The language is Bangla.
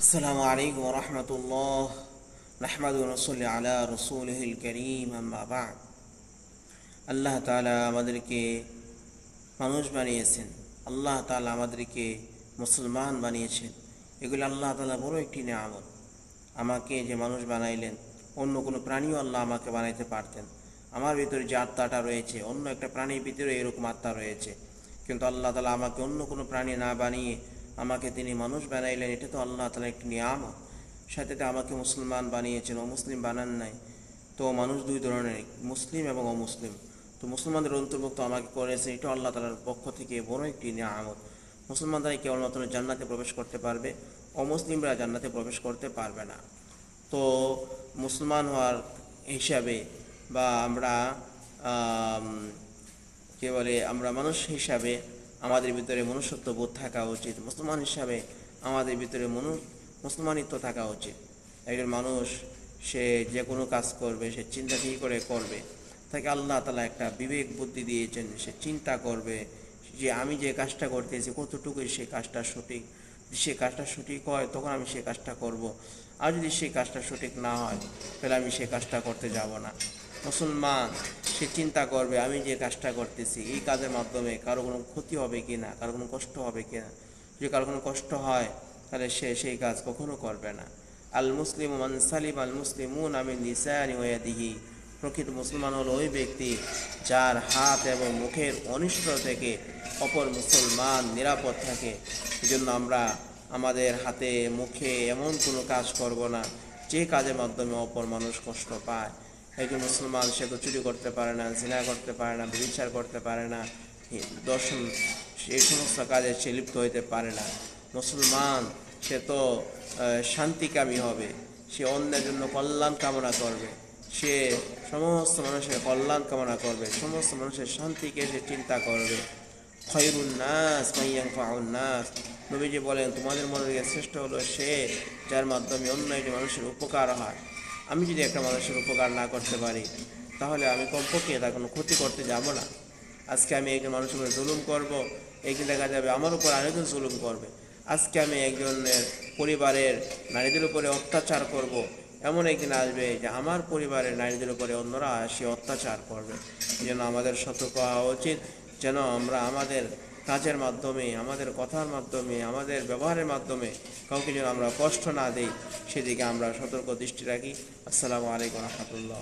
السلام عليكم ورحمة الله نحمد ونصلي على رسوله الكريم أما بعد আল্লাহ তাআলা আমাদেরকে মানুষ বানিয়েছেন আল্লাহ তাআলা আমাদেরকে মুসলমান বানিয়েছেন এগুলো আল্লাহ তাআলা বড় একটি নিয়ামত আমাকে যে মানুষ বানাইলেন অন্য কোনো প্রাণীও আল্লাহ আমাকে বানাইতে পারতেন আমার ভিতরে যে আত্মাটা রয়েছে অন্য একটা প্রাণীর ভিতরে এরকম আত্মা রয়েছে কিন্তু আল্লাহ তালা আমাকে অন্য কোনো প্রাণী না বানিয়ে আমাকে তিনি মানুষ বানাইলেন এটা তো আল্লাহ তালা একটি নিয়ামত। সাথে আমাকে মুসলমান বানিয়েছেন অমুসলিম বানান নাই। তো মানুষ দুই ধরনের মুসলিম এবং অমুসলিম। তো মুসলমানদের অন্তর্ভুক্ত আমাকে করেছে এটা আল্লাহ তালার পক্ষ থেকে বড় একটি নিয়ামত। মুসলমানরাই কেবলমাত্র জান্নাতে প্রবেশ করতে পারবে অমুসলিমরা জান্নাতে প্রবেশ করতে পারবে না। তো মুসলমান হওয়ার হিসাবে বা আমরা আম, কে বলে আমরা মানুষ হিসাবে আমাদের ভিতরে মনুষ্যত্ব বোধ থাকা উচিত। মুসলমান হিসাবে আমাদের ভিতরে মনু মুসলমানিত্ব থাকা উচিত। একজন মানুষ, সে যে কোনো কাজ করবে, সে চিন্তা কী করে করবে? তাকে আল্লাহ তালা একটা বিবেক বুদ্ধি দিয়েছেন, সে চিন্তা করবে যে আমি যে কাজটা করতেছি, কতটুকুই সে কাজটা সঠিক। সে কাজটা সঠিক হয়, তখন আমি সে কাজটা করব। আর যদি সেই কাজটা সঠিক না হয়, তাহলে আমি সে কাজটা করতে যাব না। মুসলমান সে চিন্তা করবে, আমি যে কাজটা করতেছি, এই কাজের মাধ্যমে কারও কোনো ক্ষতি হবে কি না কারও কোনো কষ্ট হবে কি না যদি কারও কোনো কষ্ট হয়, তাহলে সে সেই কাজ কখনো করবে না। আল মুসলিম মান সালিম আল মুসলিমুন আমি নিসানি ওয়াদিহি প্রকৃত মুসলমান হলো ওই ব্যক্তি যার হাত এবং মুখের অনিষ্ট থেকে অপর মুসলমান নিরাপদ থাকে। এজন্য আমরা আমাদের হাতে, মুখে এমন কোনো কাজ করব না, যে কাজের মাধ্যমে অপর মানুষ কষ্ট পায়। একজন মুসলমান সে তো চুরি করতে পারে না, জিনা করতে পারে না, বিচার করতে পারে না দর্শন এই সমস্ত কাজে সে লিপ্ত হইতে পারে না। মুসলমান, সে তো শান্তিকামী হবে, সে অন্যের জন্য কল্যাণ কামনা করবে, সে সমস্ত মানুষের কল্যাণ কামনা করবে, সমস্ত মানুষের শান্তিকে সে চিন্তা করবে। খয়রুন নাস মাইয়াং ফাউন নাস। নবীজি বলেন, তোমাদের মনে শ্রেষ্ঠ হলো সে যার মাধ্যমে অন্য একটি মানুষের উপকার হয়। আমি যদি একটা মানুষের উপকার না করতে পারি, তাহলে আমি কমপক্ষে তার কোনো ক্ষতি করতে যাব না। আজকে আমি একজন মানুষের উপরে জুলুম করব একদিন দেখা যাবে? আমার উপর আরেকজন জুলুম করবে। আজকে আমি একজনের পরিবারের নারীদের উপরে অত্যাচার করব, এমন একদিন আসবে যে আমার পরিবারের নারীদের উপরে অন্যরা সে অত্যাচার করবে। জন্য আমাদের সতর্ক হওয়া উচিত। যেন আমরা আমাদের কাজের মাধ্যমে, আমাদের কথার মাধ্যমে, আমাদের ব্যবহারের মাধ্যমে কাউকে যেন আমরা কষ্ট না দিই, সেদিকে আমরা সতর্ক দৃষ্টি রাখি। আসসালামু আলাইকুম রহমতুল্লাহ।